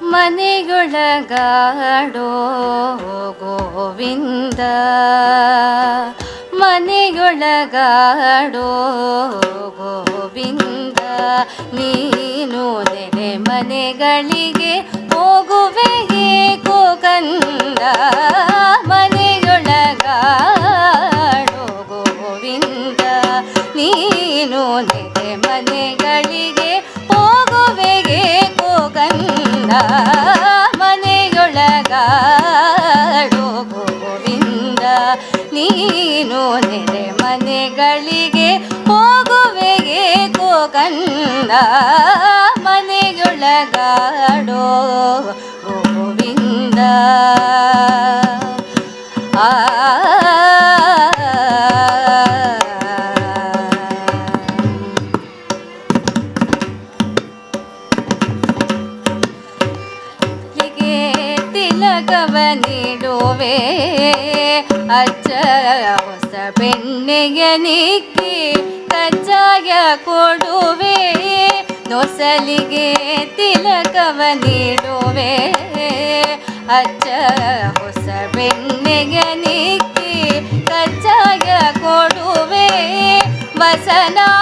ಮನೆಯೊಳಗಾಡೋ ಗೋವಿಂದ. ಮನೆಗೊಳಗಾಡೋ ಗೋವಿಂದ ನೀನು ನೆರೆ ಮನೆಗಳಿಗೆ ಹೋಗುವೆಗೆ ಕೋಕಂದ ಮನೆಯೊಳಗಾಡೋ ಮನೆಯೊಳಗಾಡೋ ಗೋವಿಂದ ನೀನು ನೆರೆ ಮನೆಗಳಿಗೆ ಹೋಗುವೆಗೆ ಕೋಕಂದ ಮನೆಯೊಳಗಾಡೋ ಗೋವಿಂದ ತಿಲಕವ ನೀಡುವೆ ಅಜ್ಜ ಹೊಸ ಬೆಣ್ಣೆಯ ನಿಕ್ಕಿ ಕಜ್ಜಾಯ ಕೊಡುವೆ ನೊಸಲಿಗೆ ತಿಲಕವ ನೀಡುವೆ ಅಜ್ಜ ಹೊಸ ಬೆಣ್ಣೆಯ ನಿಕ್ಕಿ ಕಜ್ಜಾಯ ಕೊಡುವೆ ವಸನಾಭರಣಗಳ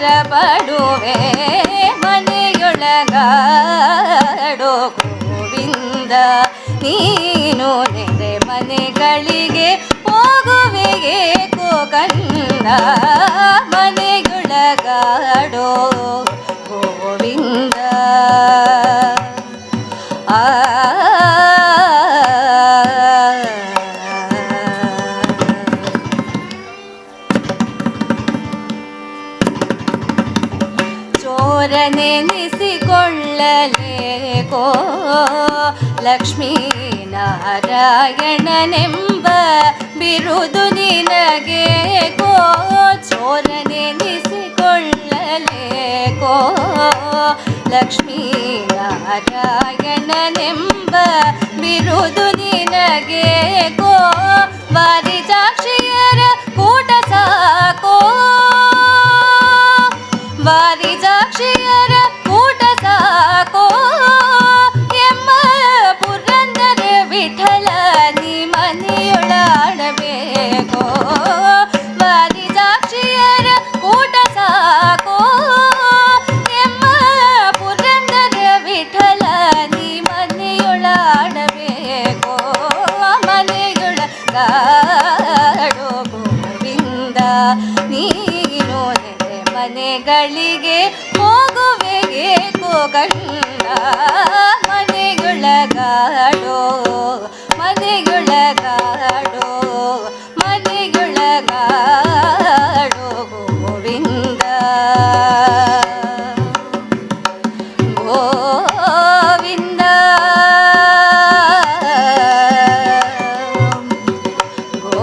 ಪಡುವೆ ಮನೆಯೊಳಗಾಡೋ ಗೋವಿಂದ. ನೀನು ನೆರೆ ಮನೆಗಳಿಗೆ ಹೋಗುವೆಗೆ ಕೋಕಂದ. ಮನೆಯೊಳಗಾಡೋ ಗೋವಿಂದ. ಚೋರನೆನಿಸಿಕೊಳ್ಳಲೇಕೋ ಲಕ್ಷ್ಮೀ ನಾರಾಯಣನೆಂಬ ಬಿರುದು ನಿನಗೆ ಕೋ ಚೋರನೆನಿಸಿಕೊಳ್ಳಲೇಕೋ ಲಕ್ಷ್ಮೀ ನಾರಾಯಣನೆಂಬ ಬಿರುದು ನಿನಗೆ ಕೋ ಮನೆಗಳಿಗೆ ಹೋಗುವೆಗೆ ಕೋಗಣ್ಣ ಮನೆಯೊಳಗಾಡೋ ಮನೆಯೊಳಗಾಡೋ ಗೋವಿಂದ ಗೋ